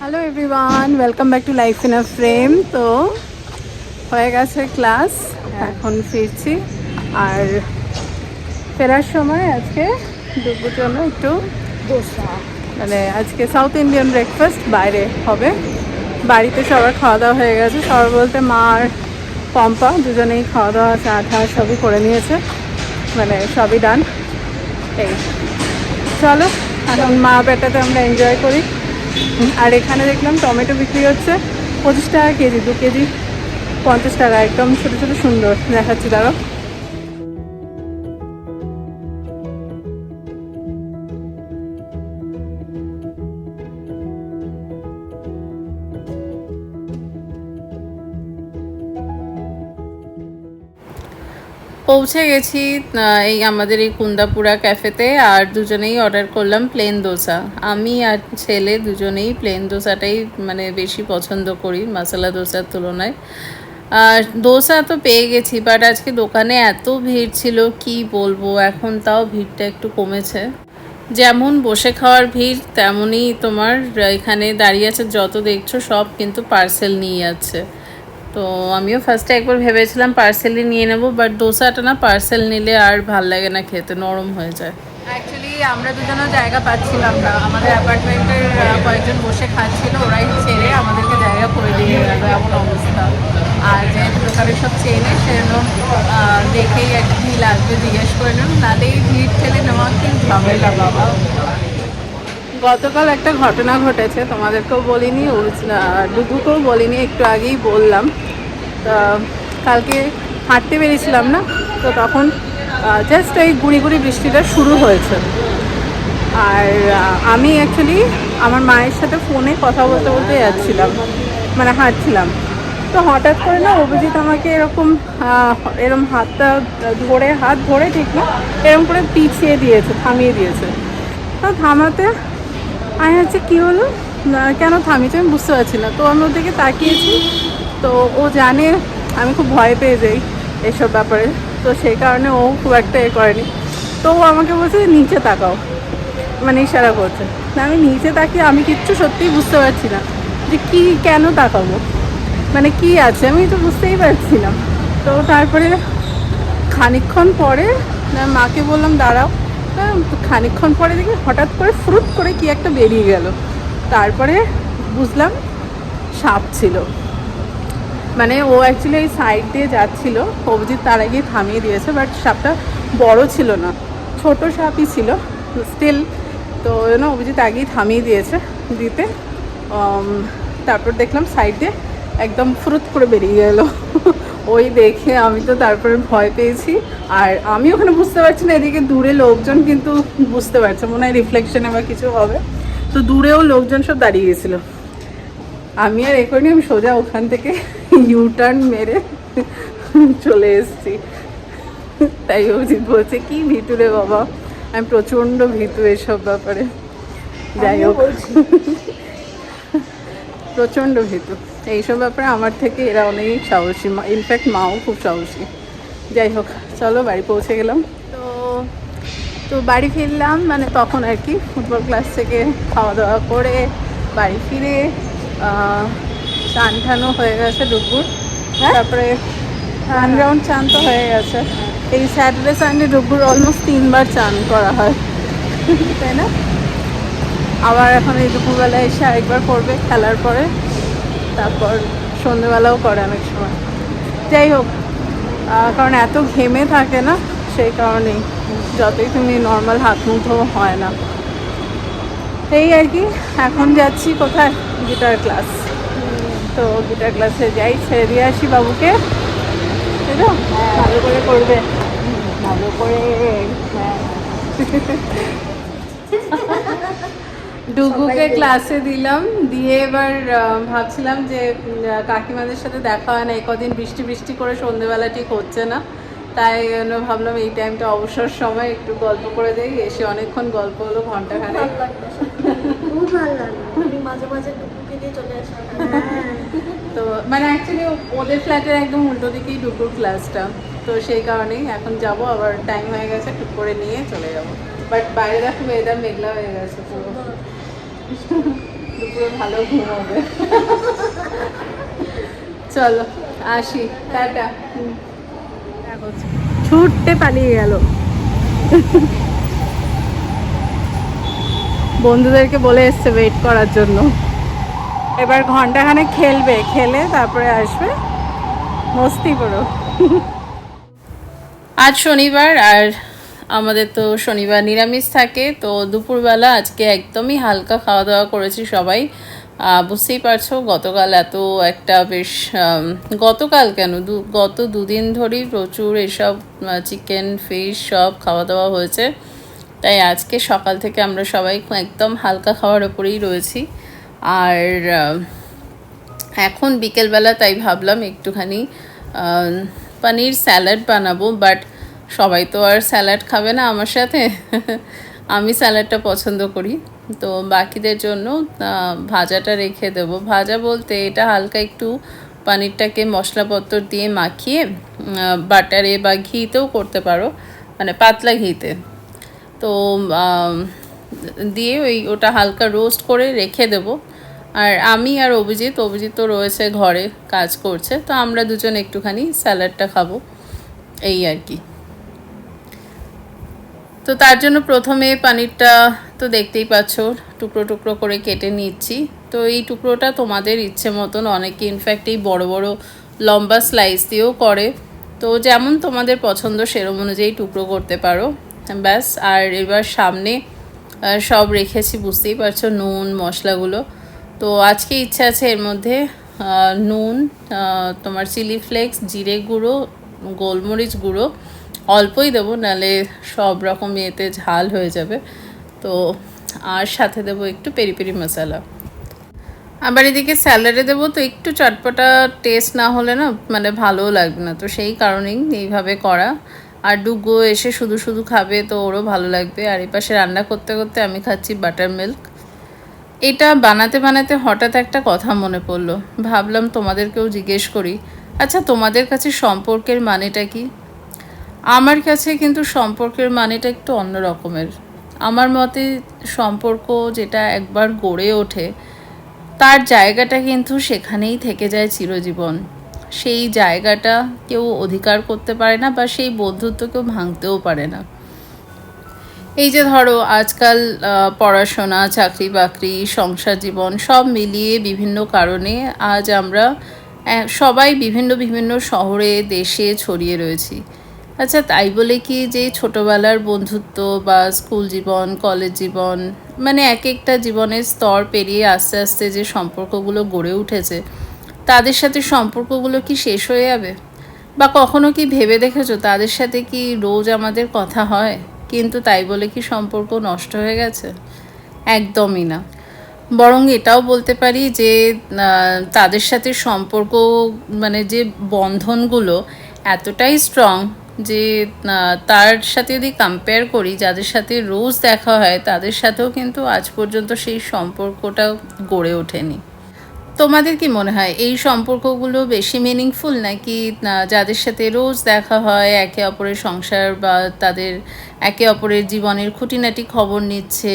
Hello everyone welcome back to life in a frame তো হয়ে গেছে ক্লাস এখন ফিরছি। আর ফেরার সময় আজকে দুপুর জন্য একটু মানে আজকে সাউথ ইন্ডিয়ান ব্রেকফাস্ট বাইরে হবে। বাড়িতে সবার খাওয়া দাওয়া হয়ে গেছে। সবার বলতে মা আর পম্পা দুজনেই খাওয়া দাওয়া চা ঠা সবই করে নিয়েছে। মানে সবই ডান এই। চলো এখন মা বেটাতে আমরা এনজয় করি। আর এখানে দেখলাম টমেটো বিক্রি হচ্ছে পঁচিশ টাকা কেজি, দু কেজি পঞ্চাশ টাকা, একদম ছোটো ছোটো সুন্দর। দেখাচ্ছি দাঁড়ো পৌঁছে গেছি এই আমাদের এই কুন্দাপুরা ক্যাফেতে আর দুজনেই অর্ডার করলাম প্লেন দোসা আমি আর ছেলে দুজনেই প্লেন দোসাটাই মানে বেশি পছন্দ করি মশলা দোসার তুলনায়। আর দোসা তো পেয়ে গেছি বাট আজকে দোকানে এত ভিড় ছিল, কি বলব? এখন তাও ভিড়টা একটু কমেছে। যেমন বসে খাওয়ার ভিড়, তেমনই তোমার এখানে দাঁড়িয়ে আছে যত দেখছ সব কিন্তু পার্সেল নিয়ে যাচ্ছে। তো আমিও ফার্স্টে একবার ভেবেছিলাম পার্সেলই নিয়ে নেব বাট দোসাটা না পার্সেল নিলে আর ভালো লাগে না খেতে নরম হয়ে যায়। অ্যাকচুয়ালি আমরা দুজনও জায়গা পাচ্ছিলাম না। আমাদের অ্যাপার্টমেন্টের কয়েকজন বসে খাচ্ছিল ওরাই ছেড়ে আমাদেরকে জায়গা করে দিয়ে গেল এমন অবস্থা। আর যেহেতু দোকানের সব চেনে সেজন্য দেখেই এক কি লাগবে জিজ্ঞেস করে নেন নাহলে এই ভিড় ঠেলে নেওয়া কি ঝামেলা বাবা? গতকাল একটা ঘটনা ঘটেছে তোমাদেরকেও বলিনি ডুগুকেও বলিনি একটু আগেই বললাম। কালকে হাঁটতে বেরিয়েছিলাম না, তো তখন জাস্ট এই গুড়ি গুড়ি বৃষ্টিটা শুরু হয়েছে। আর আমি অ্যাকচুয়ালি আমার মায়ের সাথে ফোনে কথা বলতে বলতে যাচ্ছিলাম মানে হাঁটছিলাম। তো হঠাৎ করে না অভিজিৎ আমাকে এরকম এরম হাতটা ধরে, হাত ধরে ঠিক না এরকম করে পিছিয়ে দিয়েছে, থামিয়ে দিয়েছে। তো থামাতে, আমি হচ্ছে কী হলো? কেন থামিয়েছে আমি বুঝতে পারছি না। তো আমি ওর দিকে তাকিয়েছি তো ও জানে, আমি খুব ভয় পেয়ে যাই এসব ব্যাপারে। তো সেই কারণে ও খুব একটা এ করেনি। তো ও আমাকে বলছে, নিচে তাকাও। মানে ইশারা করছে। আমি নিচে তাকিয়ে, আমি কিচ্ছু সত্যিই বুঝতে পারছি না যে কি, কেন তাকাবো? মানে কি আছে? আমি তো বুঝতেই পারছি না। তো তারপরে খানিকক্ষণ পরে মাকে বললাম, দাঁড়াও। তা খানিকক্ষণ পরে দেখি হঠাৎ করে ফ্রুট করে কি একটা বেরিয়ে গেল। তারপরে বুঝলাম, সাপ ছিল। মানে ও অ্যাকচুয়ালি এই সাইড দিয়ে যাচ্ছিল। অভিজিৎ তার আগে থামিয়ে দিয়েছে বাট সাপটা বড় ছিল না। ছোট সাপই ছিল স্টিল তো ওই না অভিজিৎ আগেই থামিয়ে দিয়েছে দিতে। তারপর দেখলাম সাইড দিয়ে একদম ফ্রুত করে বেরিয়ে গেল। ওই দেখে আমি তো তারপরে ভয় পেয়েছি। আর আমি ওখানে বুঝতে পারছি না, এদিকে দূরে লোকজন কিন্তু বুঝতে পারছে, মনে হয় রিফ্লেকশনে বা কিছু হবে। তো দূরেও লোকজন সব দাঁড়িয়ে গেছিল। আমি আর এ করিনি আমি সোজা ওখান থেকে ইউ টার্ন মেরে চলে এসেছি। তাই অজিত বলছে কি ভিতরে বাবা? আমি প্রচণ্ড ভীতু এসব ব্যাপারে। যাই হোক। প্রচণ্ড ভীতু। এইসব ব্যাপারে আমার থেকে এরা অনেক সাহসী ইনফ্যাক্ট মাও খুব সাহসী। যাই হোক চলো বাড়ি পৌঁছে গেলাম। তো তো বাড়ি ফিরলাম মানে তখন আর কি ফুটবল ক্লাস থেকে খাওয়া দাওয়া করে বাড়ি ফিরে চান টানও হয়ে গেছে দুপুর। তারপরে রান রাউন্ড চান তো হয়ে গেছে। এই স্যাটারডে সানডে দুপুর অলমোস্ট তিনবার চান করা হয়। তাই না? আবার এখন এই দুপুরবেলা এসে আরেকবার করবে খেলার পরে। তারপর সন্ধেবেলাও করে অনেক সময়। যাই হোক কারণ এত ঘেমে থাকে না সেই কারণেই। যতই তুমি নর্মাল হাত মুখ হয় না। এই আর কি, এখন যাচ্ছি কোথায়? গিটার ক্লাস তো গিটার ক্লাসে যাই, ছেড়ে দিয়ে আসি বাবুকে। তাই তো? ভালো করে করবে। ভালো করে হ্যাঁ। ডুগুকে ক্লাসে দিলাম। দিয়ে এবার ভাবছিলাম যে কাকিমাদের সাথে দেখা হয় না। এই কদিন বৃষ্টি বৃষ্টি করে সন্ধেবেলা ঠিক হচ্ছে না। তাই জন্য ভাবলাম এই টাইমটা অবসর সময় একটু গল্প করে দেই এসে অনেকক্ষণ গল্প হলো ঘণ্টা খানেক খুব ভালো লাগল। তুমি মাঝে মাঝে টুকুকে দিয়ে চলে আসো। তো মানে অ্যাকচুয়ালি ওদের ফ্ল্যাটের একদম উল্টো দিকেই ডুকুর ক্লাসটা তো সেই কারণেই এখন যাব আবার টাইম হয়ে গেছে টুক করে নিয়ে চলে যাব। বাট বাইরে দেখো ওয়েদার মেঘলা হয়ে গেছে পুরো। দুপুরে ভালো ঘুম হবে। চলো আসি। টাটা। ছুটতে পালিয়ে গেল। বন্ধুদেরকে বলে এসছে ওয়েট করার জন্য। এবার ঘন্টাখানে খেলবে, খেলে তারপরে আসবে। মস্তি করো। আজ শনিবার আর আমাদের তো শনিবার নিরামিষ থাকে, তো দুপুরবেলা আজকে একদমই হালকা খাওয়া দাওয়া করেছি সবাই। বুঝতেই পারছ, গতকাল এত একটা বেশ গতকাল কেন? দু, গত দুদিন ধরেই প্রচুর এসব চিকেন ফিশ সব খাওয়া দাওয়া হয়েছে। তাই আজকে সকাল থেকে আমরা সবাই একদম হালকা খাওয়ার ওপরেই রয়েছি। আর এখন বিকেলবেলা তাই ভাবলাম একটুখানি পানির স্যালাড বানাবো, বাট সবাই তো আর স্যালাড খাবে না আমার সাথে। আমি স্যালাডটা পছন্দ করি। তো বাকিদের জন্য ভাজাটা রেখে দেবো। ভাজা বলতে এটা হালকা একটু পানিরটাকে মশলাপত্র দিয়ে মাখিয়ে বাটারে বা ঘিতেও করতে পারো মানে পাতলা ঘিতে। তো দিয়ে ওই ওটা হালকা রোস্ট করে রেখে দেব। আর আমি আর অভিজিৎ অভিজিৎ তো রয়েছে ঘরে কাজ করছে, তো আমরা দুজন একটুখানি স্যালাডটা খাব, এই আর কি। তো তার জন্য প্রথমে পানিরটা তো দেখতেই পাচ্ছ, টুকরো টুকরো করে কেটে নিচ্ছি। তো এই টুকরোটা তোমাদের ইচ্ছে মতন অনেকে ইনফ্যাক্ট এই বড় বড় লম্বা স্লাইস দিয়েও করে। তো যেমন তোমাদের পছন্দ সেরম অনুযায়ী টুকরো করতে পারো। ব্যাস, আর এবার সামনে সব রেখেছি, বুঝতেই পারছ, নুন, মশলাগুলো। তো আজকে ইচ্ছা আছে এর মধ্যে নুন তোমার চিলি ফ্লেক্স, জিরে গুঁড়ো, গোলমরিচ গুঁড়ো। অল্পই দেবো নাহলে সব রকম ইয়েতে ঝাল হয়ে যাবে। তো আর সাথে দেবো একটু পেরি পেরি মশলা। আবার এদিকে স্যালাডে দেবো তো একটু চটপটা টেস্ট না হলে না মানে ভালোও লাগবে না, তো সেই কারণেই এইভাবে করা। আর ডুগো এসে শুধু শুধু খাবে তো ওরও ভালো লাগবে। আর এই পাশে রান্না করতে করতে আমি খাচ্ছি বাটার মিল্ক এটা বানাতে বানাতে হঠাৎ একটা কথা মনে পড়ল। ভাবলাম তোমাদেরকেও জিজ্ঞেস করি আচ্ছা তোমাদের কাছে সম্পর্কের মানেটা কি? আমার কাছে কিন্তু সম্পর্কের মানেটা একটু অন্য রকমের। আমার মতে সম্পর্ক যেটা একবার গড়ে ওঠে, তার জায়গাটা কিন্তু সেখানেই থেকে যায় চিরজীবন। সেই জায়গাটা কেউ অধিকার করতে পারে না বা সেই বন্ধুত্ব কেউ ভাঙতেও পারে না। এই যে ধরো, আজকাল পড়াশোনা চাকরি বাকরি সংসার জীবন সব মিলিয়ে বিভিন্ন কারণে আজ আমরা সবাই বিভিন্ন বিভিন্ন শহরে, দেশে ছড়িয়ে রয়েছি। আচ্ছা তাই বলে কি যে ছোটবেলার বন্ধুত্ব বা স্কুল জীবন, কলেজ জীবন মানে এক একটা জীবনের স্তর পেরিয়ে আস্তে আস্তে যে সম্পর্কগুলো গড়ে উঠেছে, তাদের সাথে সম্পর্কগুলো কি শেষ হয়ে যাবে? বা কখনো কি ভেবে দেখেছ তাদের সাথে কি রোজ আমাদের কথা হয়, কিন্তু তাই বলে কি সম্পর্ক নষ্ট হয়ে গেছে? একদমই না। বরং এটাও বলতে পারি যে তাদের সাথে সম্পর্ক মানে যে বন্ধনগুলো এতটাই স্ট্রং যে তার সাথে যদি কম্পেয়ার করি, যাদের সাথে রোজ দেখা হয়, তাদের সাথেও কিন্তু আজ পর্যন্ত সেই সম্পর্কটা গড়ে ওঠেনি। তোমাদের কি মনে হয়, এই সম্পর্কগুলো বেশি মিনিংফুল নাকি যাদের সাথে রোজ দেখা হয়, একে অপরের সংসার বা তাদের, একে অপরের জীবনের খুঁটিনাটি খবর নিচ্ছে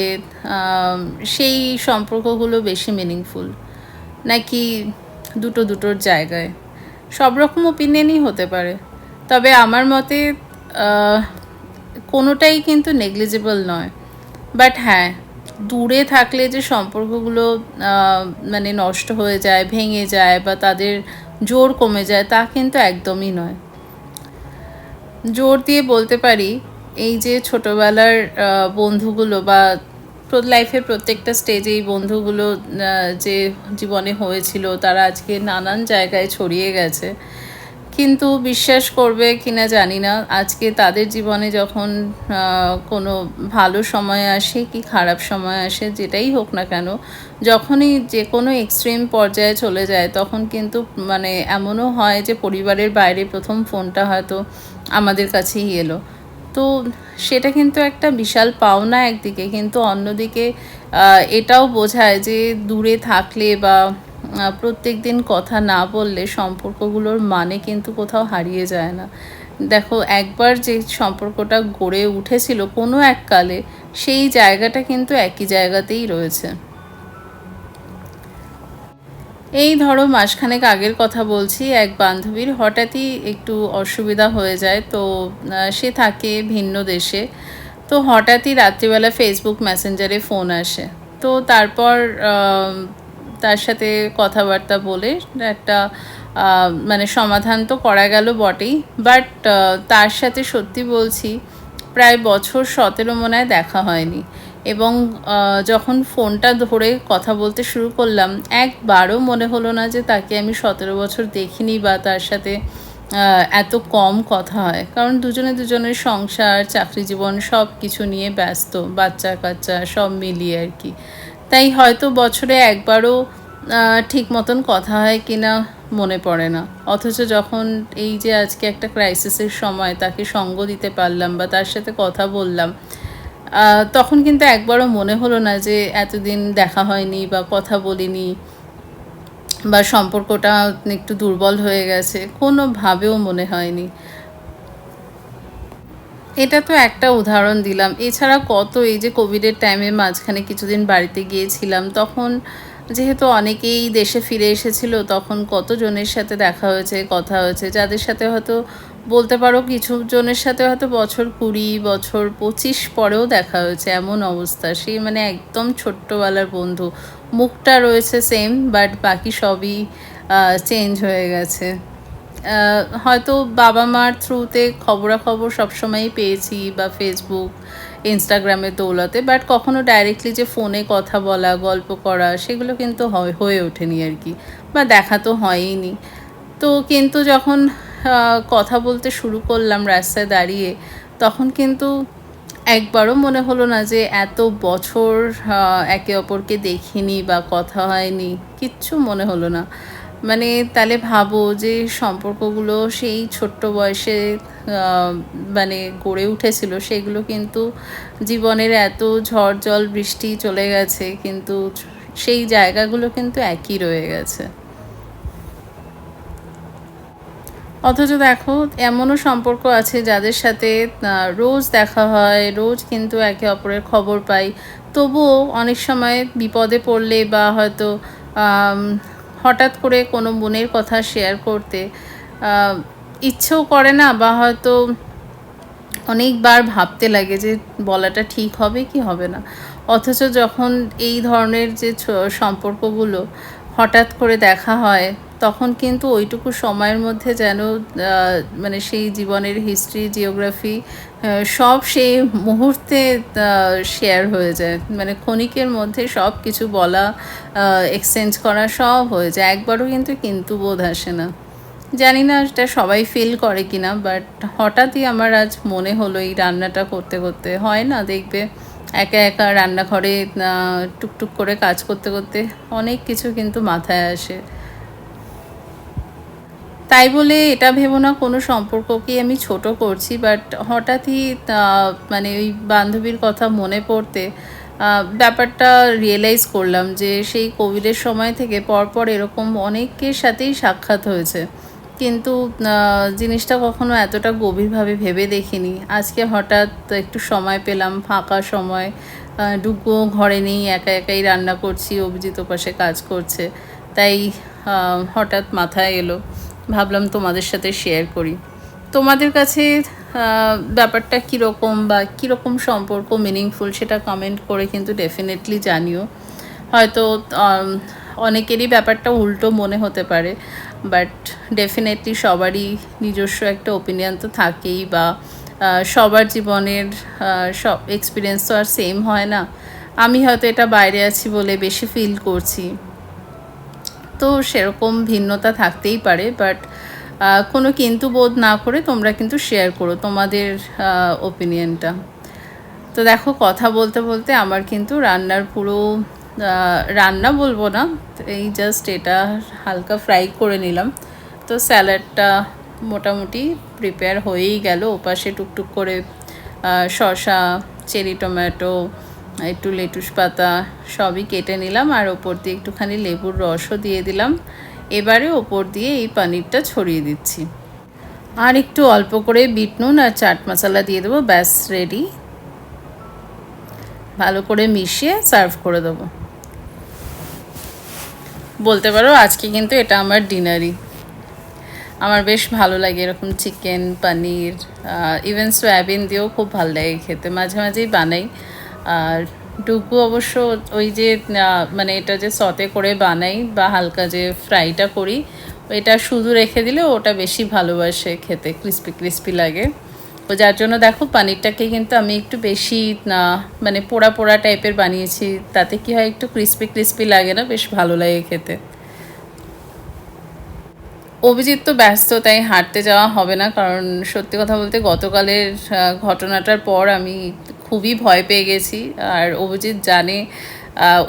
সেই সম্পর্কগুলো বেশি মিনিংফুল নাকি দুটো দুটোর জায়গায়? সব রকম ওপিনিয়নই হতে পারে। তবে আমার মতে কোনোটাই কিন্তু নেগলিজেবল নয়। বাট হ্যাঁ দূরে থাকলে যে সম্পর্কগুলো মানে নষ্ট হয়ে যায়, ভেঙে যায় বা তাদের জোর কমে যায়, তা কিন্তু একদমই নয়। জোর দিয়ে বলতে পারি, এই যে ছোটোবেলার বন্ধুগুলো বা লাইফের প্রত্যেকটা স্টেজে এই বন্ধুগুলো যে জীবনে হয়েছিল, তারা আজকে নানান জায়গায় ছড়িয়ে গেছে। কিন্তু বিশ্বাস করবে কিনা জানি না। আজকে তাদের জীবনে যখন কোনো ভালো সময় আসে কি খারাপ সময় আসে, যেটাই হোক না কেন, যখনই যে কোনো এক্সট্রিম পর্যায়ে চলে যায়, তখন কিন্তু মানে এমনও হয় যে পরিবারের বাইরে প্রথম ফোনটা হয়তো আমাদের কাছেই এলো। তো সেটা কিন্তু একটা বিশাল পাওনা একদিকে, কিন্তু অন্যদিকে এটাও বোঝায় যে দূরে থাকলে বা প্রত্যেক দিন কথা না বললে সম্পর্কগুলোর মানে কিন্তু কোথাও হারিয়ে যায় না। দেখো, একবার যে সম্পর্কটা গড়ে উঠেছিল কোনো এক কালে, সেই জায়গাটা কিন্তু একই জায়গাতেই রয়েছে। এই ধরো, মাসখানেক আগের কথা বলছি, এক বান্ধবীর হঠাৎই একটু অসুবিধা হয়ে যায়, তো সে থাকে ভিন্ন দেশে। তো হঠাৎই রাত্রিবেলা ফেসবুক মেসেঞ্জারে ফোন আসে। তো তারপর তার সাথে কথাবার্তা বলে একটা মানে সমাধান তো করা গেল বটেই। বাট তার সাথে সত্যি বলছি, প্রায় বছর সতেরো মনে হয় দেখা হয়নি। এবং যখন ফোনটা ধরে কথা বলতে শুরু করলাম, একবারও মনে হলো না যে তাকে আমি সতেরো বছর দেখিনি বা তার সাথে এত কম কথা হয়। কারণ দুজনে দুজনের সংসার, চাকরি জীবন সব কিছু নিয়ে ব্যস্ত বাচ্চা কাচ্চা সব মিলিয়ে আর কি। তাই হয়তো বছরে একবারও ঠিক মতন কথা হয় কিনা মনে পড়ে না। অথচ যখন এই যে আজকে একটা ক্রাইসিসের সময় তাকে সঙ্গ দিতে পারলাম বা তার সাথে কথা বললাম তখন কিন্তু একবারও মনে হলো না যে এতদিন দেখা হয়নি বা কথা বলিনি বা সম্পর্কটা একটু দুর্বল হয়ে গেছে, কোনোভাবেও মনে হয়নি। এটা তো একটা উদাহরণ দিলাম। এছাড়া কত এই যে কোভিডের টাইমে মাঝখানে কিছুদিন বাড়িতে গিয়েছিলাম, তখন যেহেতু অনেকেই দেশে ফিরে এসেছিল, তখন কতজনের সাথে দেখা হয়েছে, কথা হয়েছে, যাদের সাথে হয়তো বলতে পারো কিছু জনের সাথে হয়তো বছর কুড়ি, বছর পঁচিশ পরেও দেখা হয়েছে এমন অবস্থা। সেই মানে একদম ছোট্টবেলার বন্ধু। মুখটা রয়েছে সেম বাট বাকি সবই চেঞ্জ হয়ে গেছে। হয়তো বাবা মার থ্রুতে খবরাখবর সবসময়ই পেয়েছি বা ফেসবুক ইনস্টাগ্রামের দৌলতে বাট কখনো ডাইরেক্টলি যে ফোনে কথা বলা, গল্প করা, সেগুলো কিন্তু হয়, হয়ে ওঠেনি আর কি, বা দেখা তো হয়ইনি। তো কিন্তু যখন কথা বলতে শুরু করলাম রাস্তায় দাঁড়িয়ে, তখন কিন্তু একবারও মনে হলো না যে এত বছর একে অপরকে দেখিনি বা কথা হয়নি, কিচ্ছু মনে হলো না। মানে তাহলে ভাবো যে সম্পর্কগুলো সেই ছোট্ট বয়সে মানে গড়ে উঠেছিল, সেগুলো কিন্তু জীবনের এত ঝড় জল বৃষ্টি চলে গেছে, কিন্তু সেই জায়গাগুলো কিন্তু একই রয়ে গেছে। অথচ দেখো, এমনও সম্পর্ক আছে যাদের সাথে রোজ দেখা হয়, রোজ কিন্তু একে অপরের খবর পাই। তবুও অনেক সময় বিপদে পড়লে বা হয়তো হঠাৎ করে কোনো বোনের কথা শেয়ার করতে ইচ্ছেও করে না বা হয়তো অনেকবার ভাবতে লাগে যে বলাটা ঠিক হবে কি হবে না। অথচ যখন এই ধরনের যে সম্পর্কগুলো হঠাৎ করে দেখা হয় তখন কিন্তু ওইটুকু সময়ের মধ্যে যেন মানে সেই জীবনের হিস্ট্রি জিওগ্রাফি সব সেই মুহূর্তে শেয়ার হয়ে যায়। মানে ক্ষণিকের মধ্যে সব কিছু বলা এক্সচেঞ্জ করা সব হয়ে যায়। একবারও কিন্তু কিন্তু বোধ আসে না। জানি না এটা সবাই ফিল করে কি না বাট হঠাৎই আমার আজ মনে হলো এই রান্নাটা করতে করতে। হয় না, দেখবে একা একা রান্নাঘরে টুকটুক করে কাজ করতে করতে অনেক কিছু কিন্তু মাথায় আসে। তাই বলে এটা ভেবো না, কোনো সম্পর্ককেই আমি ছোট করছি বাট হঠাৎই মানে ওই বান্ধবীর কথা মনে পড়তে ব্যাপারটা রিয়েলাইজ করলাম যে সেই কোভিডের সময় থেকে পরপর এরকম অনেকের সাথেই সাক্ষাৎ হয়েছে। কিন্তু জিনিসটা কখনো এতটা গভীরভাবে ভেবে দেখিনি। আজকে হঠাৎ একটু সময় পেলাম, ফাঁকা সময় ডুগুও ঘরে নেই, একা একাই রান্না করছি, অভিজিৎ ওপাশে কাজ করছে, তাই হঠাৎ মাথায় এলো। ভাবলাম তোমাদের সাথে শেয়ার করি। তোমাদের কাছে ব্যাপারটা কীরকম বা কীরকম সম্পর্ক মিনিংফুল সেটা কমেন্ট করে কিন্তু ডেফিনেটলি জানিও। হয়তো অনেকেরই ব্যাপারটা উল্টো মনে হতে পারে বাট ডেফিনেটলি সবারই নিজস্ব একটা ওপিনিয়ন তো থাকেই বা সবার জীবনের সব এক্সপিরিয়েন্স তো আর সেম হয় না। আমি হয়তো এটা বাইরে আছি বলে বেশি ফিল করছি। তো সেরকম ভিন্নতা থাকতেই পারে বাট কোনো কিন্তু বোধ না করে তোমরা কিন্তু শেয়ার করো তোমাদের ওপিনিয়নটা তো দেখো কথা বলতে বলতে আমার কিন্তু রান্নার পুরো রান্না বলব না, এই জাস্ট এটা হালকা ফ্রাই করে নিলাম। তো স্যালাডটা মোটামুটি প্রিপেয়ার হয়েই গেল, ওপাশে টুকটুক করে শসা চেরি টমেটো একটু লেটুস পাতা সবই কেটে নিলাম আর ওপর দিয়ে একটুখানি লেবুর রসও দিয়ে দিলাম। এবারে ওপর দিয়ে এই পনিরটা ছড়িয়ে দিচ্ছি। আর একটু অল্প করে বিট নুন আর চাট মশলা দিয়ে দেবো, ব্যাস রেডি ভালো করে মিশিয়ে সার্ভ করে দেবো। বলতে পারো আজকে কিন্তু এটা আমার ডিনারই। আমার বেশ ভালো লাগে এরকম চিকেন পনির ইভেন সয়াবিন দিয়েও খুব ভালো লাগে খেতে। মাঝে মাঝেই বানাই। আর ডুগু অবশ্য ওই যে মানে এটা যে সতে করে বানাই বা হালকা যে ফ্রাইটা করি, এটা শুধু রেখে দিলে ওটা বেশি ভালোবাসে খেতে, ক্রিস্পি ক্রিস্পি লাগে। তো যার জন্য দেখো পানিরটাকে কিন্তু আমি একটু বেশি না মানে পোড়া পোড়া টাইপের বানিয়েছি, তাতে কি হয় একটু ক্রিস্পি ক্রিস্পি লাগে না, বেশ ভালো লাগে খেতে। অভিজিৎ তো ব্যস্ত, তাই হাঁটতে যাওয়া হবে না। কারণ সত্যি কথা বলতে গতকালের ঘটনাটার পর আমি খুবই ভয় পেয়ে গেছি। আর অভিজিৎ জানে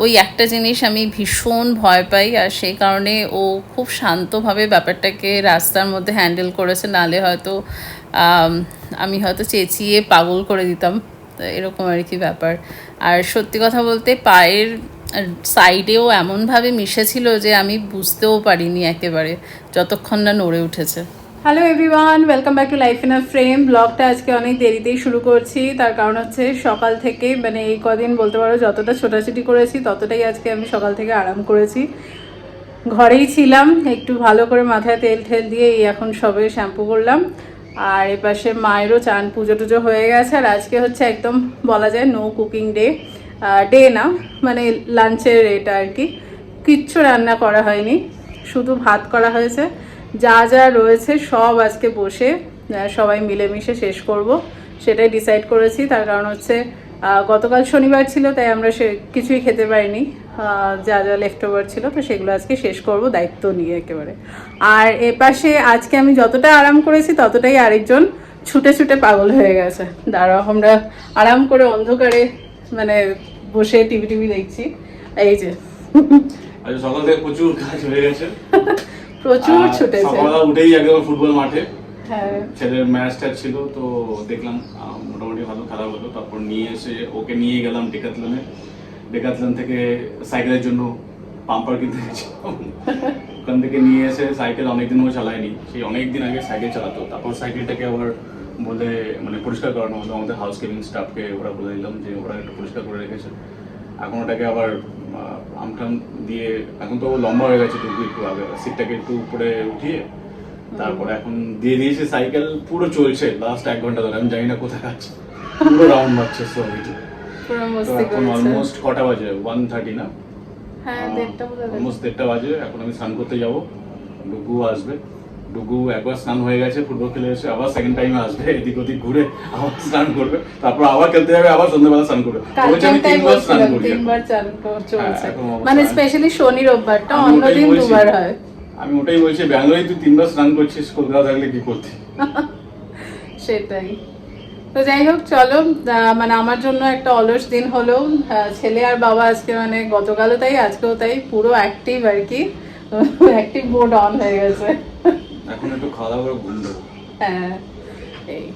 ওই একটা জিনিস আমি ভীষণ ভয় পাই। আর সেই কারণে ও খুব শান্তভাবে ব্যাপারটাকে রাস্তার মধ্যে হ্যান্ডেল করেছে। নালে হয়তো, আমি হয়তো চেঁচিয়ে পাগল করে দিতাম। এরকম আর কি ব্যাপার। আর সত্যি কথা বলতে পায়ের সাইডেও এমনভাবে মিশেছিল যে আমি বুঝতেও পারিনি একেবারে, যতক্ষণ না নড়ে উঠেছে। Hello everyone welcome back to life in a frame ব্লগটা আজকে অনেক দেরিতেই শুরু করছি, তার কারণ হচ্ছে সকাল থেকে মানে এই কদিন বলতে পারো যতটা ছোটাছুটি করেছি, ততটাই আজকে আমি সকাল থেকে আরাম করেছি। ঘরেই ছিলাম, একটু ভালো করে মাথায় তেল ঠেল দিয়ে এই এখন সবে শ্যাম্পু করলাম। আর এপাশে মায়েরও চান পুজো টুজো হয়ে গেছে, আর আজকে হচ্ছে একদম বলা যায় নো কুকিং ডে ডে না মানে লাঞ্চের এটা আর কি। কিচ্ছু রান্না করা হয়নি, শুধু ভাত করা হয়েছে। যা যা রয়েছে সব আজকে বসে সবাই মিলেমিশে শেষ করব। সেটাই ডিসাইড করেছি, তার কারণ হচ্ছে গতকাল শনিবার ছিল, তাই আমরা সে কিছুই খেতে পারিনি। যা যা লেফট ওভার ছিল, তো সেগুলো আজকে শেষ করব, দায়িত্ব নিয়ে একেবারে। আর এপাশে আজকে আমি যতটা আরাম করেছি, ততটাই আরেকজন ছুটে ছুটে পাগল হয়ে গেছে। দাঁড়াও, আমরা আরাম করে অন্ধকারে মানে বসে টিভি টিভি দেখছি। এই যে। সকাল থেকে প্রচুর কাজ হয়ে গেছে। প্রচুর ছুটেছে। সকালবেলা উঠেই একদম ফুটবল মাঠে। ছেলের ম্যাচটা ছিল তো দেখলাম মোটামুটি ভালো খেলা হলো। তারপর নিয়ে এসে ওকে নিয়ে গেলাম ডেকাতলনে ডেকাতলন থেকে সাইকেলের জন্য পাম্পার কিনতে গেছিলাম। ওখান থেকে নিয়ে এসে সাইকেল অনেকদিন ও চালায়নি। সেই অনেকদিন আগে সাইকেল চালাতো। তারপর সাইকেলটাকে আবার বলে মানে পরিষ্কার করানো হলো। আমাদের হাউস কিপিং স্টাফকে ওরা বলে দিলাম যে ওরা একটু পরিষ্কার করে রেখেছে। এখন ওটাকে আবার আমটাম দিয়ে এখন তো লম্বা হয়ে গেছে টুকু একটু আগে। সিটটাকে একটু উপরে উঠিয়ে তারপরে এখন দিয়ে দিয়েছে সাইকেল পুরো চলছে লাস্ট এক ঘণ্টা ধরে। আমি জানি না কোথায় আছে। পুরো রাউন্ড মারছে পুরো এখন অলমোস্ট কটা বাজে? ওয়ান থার্টি না? বোধ হয় অলমোস্ট দেড়টা বাজে। এখন আমি স্নান করতে যাব। ডুগু আসবে। ডুগু একবার স্নান হয়ে গেছে ফুটবল খেলে এসে আবার সেকেন্ড টাইমে আসবে এদিক ওদিক ঘুরে আবার স্নান করবে তারপর আবার খেলতে যাবে আবার সন্ধ্যাবেলা স্নান করবে। বলেছে আমি তিনবার স্নান করি। তিনবার চান চলছে। হ্যাঁ, মানে স্পেশালি শনি রোববারটা আমি অন্য ওটাই বলছি। দুবার হয়। আমি ওটাই বলছি ব্যাঙ্গালোরে তুই তিনবার স্নান করছিস কলকাতা থাকলে কি করতি? সেটাই। তো যাই হোক চলো মানে আমার জন্য একটা অলস দিন হলো। ছেলে আর বাবা আজকে মানে গতকালও তাই আজকেও তাই পুরো অ্যাক্টিভ আর কি। অ্যাক্টিভ বোর্ড অন হয়ে গেছে। এখন একটু খাওয়া দাওয়া করে ঘুম দেবো। হ্যাঁ এই।